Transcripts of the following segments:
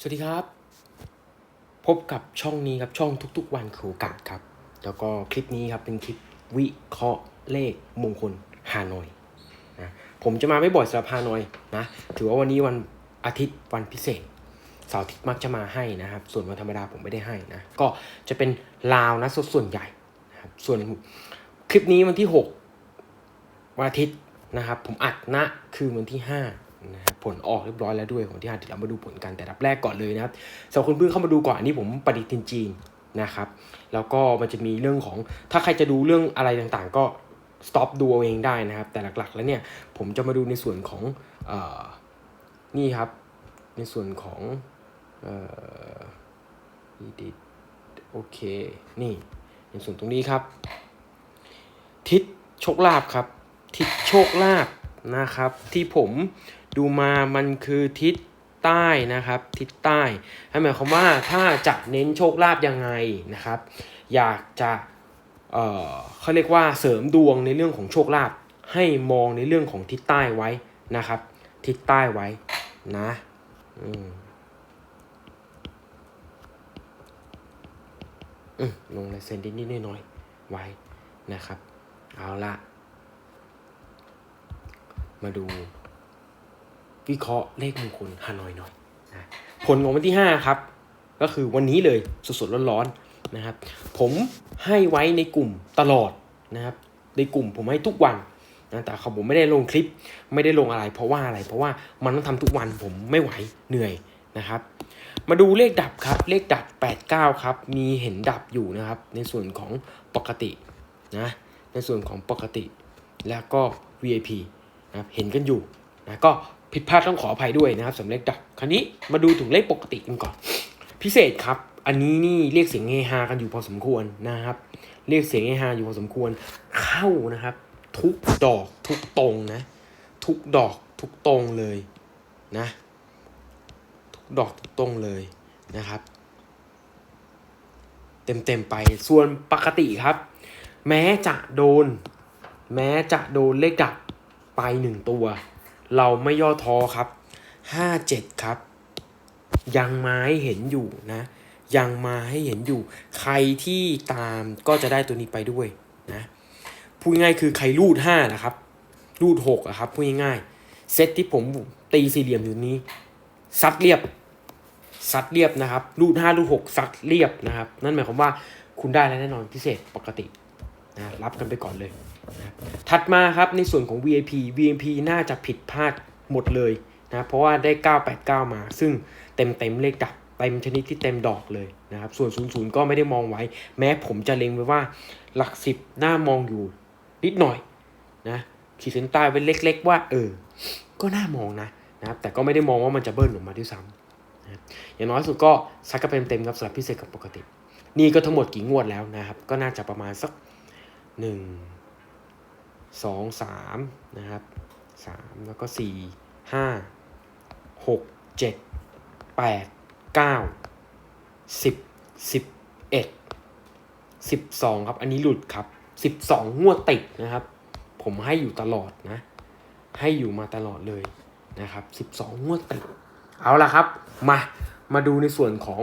สวัสดีครับ พบกับช่องนี้ครับช่องทุกๆ วันขูกัดครับ แล้วก็คลิปนี้ครับเป็นคลิปวิเคราะห์เลขมงคลฮานอยนะผมจะมาไม่บ่อยสำหรับฮานอยนะถือว่าวันนี้วันอาทิตย์วันพิเศษเสาร์อาทิตย์มักจะมาให้นะครับ ส่วนวันธรรมดาผมไม่ได้ให้นะก็จะเป็นลาวนะส่วนใหญ่นะครับส่วนคลิปนี้วันที่ 6 วันอาทิตย์นะครับ ผมอัดณคือวันที่ 5 นะผลออกเรียบร้อยแล้วด้วยของที่5เดี๋ยวเรามาดูผลกันแต่ดับแรกก่อนเลยนะครับสำหรับคนเพิ่งเข้ามาดูก่อนอันนี้ผมปฏิทินจีนนะครับแล้วก็มันจะมีเรื่องของถ้าใครจะดูเรื่องอะไรต่างๆ ก็ stop ดูเอาเองได้นะครับ แต่หลักๆ แล้วเนี่ยผมจะมาดูในส่วนของออนี่ครับ ในส่วนของเอ่อ edit โอเค นี่ในส่วนตรงนี้ครับ ทิศโชคลาภครับ ทิศโชคลาภนะครับ ที่ผม ดูมามันคือทิศใต้นะครับ ทิศใต้นั่นหมายความว่าถ้าจะเน้นโชคลาภยังไงนะครับ อยากจะเอ่อเขาเรียกว่าเสริมดวงในเรื่องของโชคลาภให้มองในเรื่องของทิศใต้ไว้นะครับ ทิศใต้ไว้นะอืมอืมลงลายเซ็นนิดๆหน่อยๆไว้นะครับ เอาละมาดู วิเคราะห์เลขมงคลฮานอยหน่อยนะผลของวันที่ 5 ครับ ก็คือวันนี้เลยสดๆร้อนๆนะครับ ผมให้ไว้ในกลุ่มตลอดนะครับ ในกลุ่มผมให้ทุกวันนะแต่เขาผมไม่ได้ลงคลิปไม่ได้ลงอะไร เพราะว่าอะไร เพราะว่ามันต้องทำทุกวันผมไม่ไหวเหนื่อยนะครับ มาดูเลขดับครับเลขดับ 89 ครับ มีเห็นดับอยู่นะครับ ในส่วนของปกตินะในส่วนของปกติแล้วก็ VIP นะเห็นกันอยู่นะก็ ผิดพลาดต้องขออภัยด้วยนะครับสำหรับเลขดับคราวนี้มาดูถึงเลขปกติกันก่อน พิเศษครับ อันนี้นี่เรียกเสียงเฮฮากันอยู่พอสมควรนะครับ เรียกเสียงเฮฮาอยู่พอสมควรเข้านะครับ ทุกดอกทุกตรงนะ ทุกดอกทุกตรงเลยนะ ทุกดอกทุกตรงเลยนะครับ เต็มเต็มๆไปส่วนปกติครับ แม้จะโดน แม้จะโดนเลขดับไปหนึ่งตัว เราไม่ย่อท้อครับห้าเจ็ดครับ ยังมาให้เห็นอยู่นะ ยังมาให้เห็นอยู่ ใครที่ตามก็จะได้ตัวนี้ไปด้วยนะพูดง่ายคือใครรูดห้านะครับ รูดหกอะครับพูดง่ายเซตที่ผมตีสี่เหลี่ยมอยู่นี้ซัดเรียบซัดเรียบนะครับ รูดห้ารูดหกซัดเรียบนะครับ นั่นหมายความว่าคุณได้แล้วแน่นอนพิเศษปกติ นะรับกันไปก่อนเลยนะถัดมาครับในส่วนของ VIP VIP น่าจะผิดพลาดหมดเลยนะเพราะว่าได้ 989 มา ซึ่งเต็มเต็มเลขดับเต็มชนิดที่เต็มดอกเลยนะครับส่วน 00 ก็ไม่ได้มองไว้ แม้ผมจะเล็งไว้ว่าหลักสิบหน้ามองอยู่นิดหน่อยนะขีดเส้นใต้ไว้เล็ก ๆ ว่า เออ ก็น่ามองนะนะครับแต่ก็ไม่ได้มองว่ามันจะเบิ้ลออกมาด้วยซ้ำนะอย่างน้อยสุดก็ซักกันเต็มครับสำหรับพิเศษกับปกติ นี่ก็ทั้งหมดกี่งวดแล้วนะครับ ก็น่าจะประมาณสัก หนึ่งสองสามนะครับสามแล้วก็สี่ห้าหกเจ็ดแปดเก้าสิบสิบเอ็ดสิบสองครับ อันนี้หลุดครับสิบสองงวดติดนะครับ ผมให้อยู่ตลอดนะ ให้อยู่มาตลอดเลยนะครับสิบสองงวดติด เอาละครับ มา มาดูในส่วนของ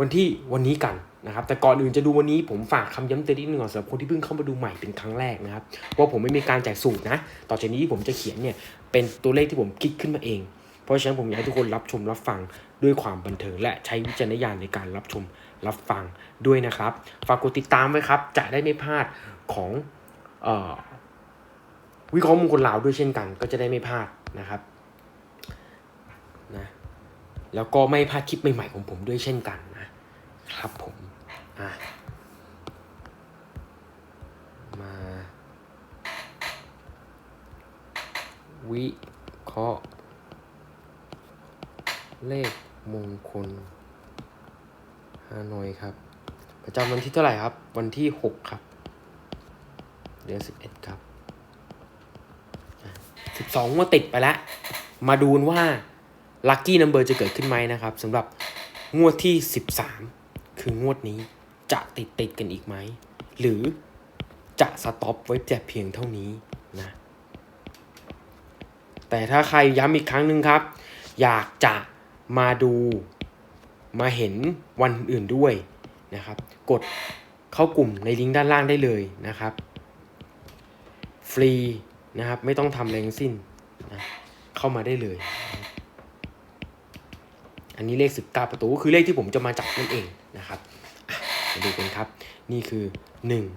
วันที่วันนี้กัน นะครับแต่ก่อนอื่นจะดูวันนี้ผมฝากคำย้ำเตือนนิดนึงก่อนสำหรับคนที่เพิ่งเข้ามาดูใหม่เป็นครั้งแรกนะครับว่าผมไม่มีการแจกสูตรนะ ต่อจากนี้ที่ผมจะเขียนเนี่ยเป็นตัวเลขที่ผมคิดขึ้นมาเอง เพราะฉะนั้นผมอยากให้ทุกคนรับชมรับฟังด้วยความบันเทิง และใช้วิจารณญาณในการรับชมรับฟังด้วยนะครับ ฝากกดติดตามไว้ครับจะได้ไม่พลาดของออวิเคราะห์มงคลลาวด้วยเช่นกัน ก็จะได้ไม่พลาดนะครับนะแล้วก็ไม่พลาดคลิปใหม่ๆของผมด้วยเช่นกันนะครับผม อะมา วิเคราะห์ เลขมงคลฮานอยครับ ประจำวันที่เท่าไหร่ครับ วันที่หกครับ เดือนสิบเอ็ดครับสิบสองงวดติดไปแล้ว มาดูนว่าลัคกี้นัมเบอร์จะเกิดขึ้นไหมนะครับสำหรับงวดที่ 13 คืองวดนี้ จะติดติดกันอีกไหม หรือจะสต็อปไว้แต่เพียงเท่านี้นะแต่ถ้าใครย้ำอีกครั้งหนึ่งครับ อยากจะมาดูมาเห็นวันอื่นด้วยนะครับ กดเข้ากลุ่มในลิงก์ด้านล่างได้เลยนะครับ ฟรีนะครับไม่ต้องทำอะไรทั้งสิ้นนะเข้ามาได้เลย อันนี้เลข 19 ประตูก็คือเลขที่ผมจะมาจับนั่นเองนะครับ มาดูกันครับ นี่คือ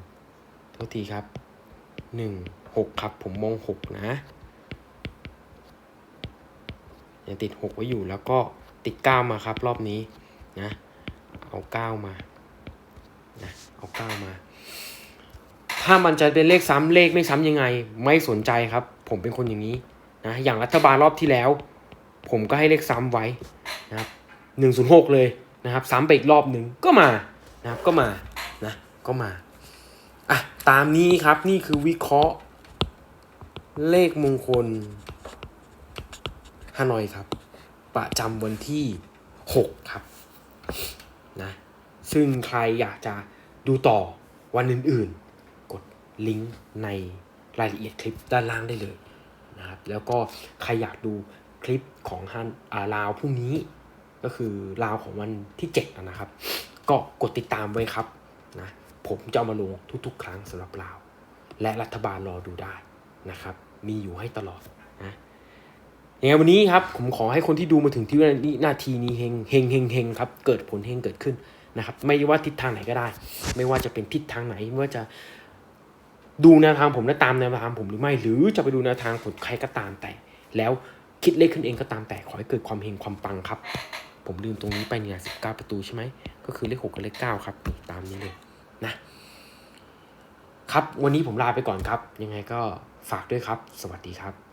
1โทษทีครับ 1 6 ครับผมมอง 6 นะยังติด 6 ไว้อยู่แล้วก็ติด 9 มาครับรอบนี้นะ เอา 9 มานะเอา 9 มา ถ้ามันจะเป็นเลขซ้ำเลขไม่ซ้ำยังไง ไม่สนใจครับ ผมเป็นคนอย่างนี้นะอย่างรัฐบาลรอบที่แล้ว ผมก็ให้เลขซ้ำไว้นะครับหนึ่งศูนย์หกเลยนะครับซ้ำไปอีกรอบหนึ่งก็มา นะครับก็มานะก็มาอะตามนี้ครับนี่คือวิเคราะห์ เลขมงคลฮานอยครับ ประจำวันที่ 6 ครับนะซึ่งใครอยากจะดูต่อวันอื่นๆ กดลิงก์ในรายละเอียดคลิปด้านล่างได้เลยนะครับแล้วก็ใครอยากดูคลิปของฮันอ่าลาวพรุ่งนี้ ก็คือลาวของวันที่ 7 นะครับ ก็กดติดตามไว้ครับนะผมจะเอามาลงทุกๆ ครั้งสำหรับลาว และรัฐบาลรอดูได้นะครับ มีอยู่ให้ตลอดนะยังไงวันนี้ครับ ผมขอให้คนที่ดูมาถึงที่นาทีนี้เฮงเฮงเฮงเฮงครับ เกิดผลเฮงเกิดขึ้นนะครับ ไม่ว่าทิศทางไหนก็ได้ ไม่ว่าจะเป็นทิศทางไหนไม่ว่าจะดูแนวทางผมและตามแนวทางผมหรือไม่ หรือจะไปดูแนวทางผลใครก็ตามแต่ แล้วคิดเลขขึ้นเองก็ตามแต่ขอให้เกิดความเฮงความปังครับ ผมลืมตรงนี้ไปเนี่ยสิบเก้าประตูใช่ไหม ก็คือเลขหกกับเลขเก้าครับ ตามนี้เลยนะครับ วันนี้ผมลาไปก่อนครับ ยังไงก็ฝากด้วยครับ สวัสดีครับ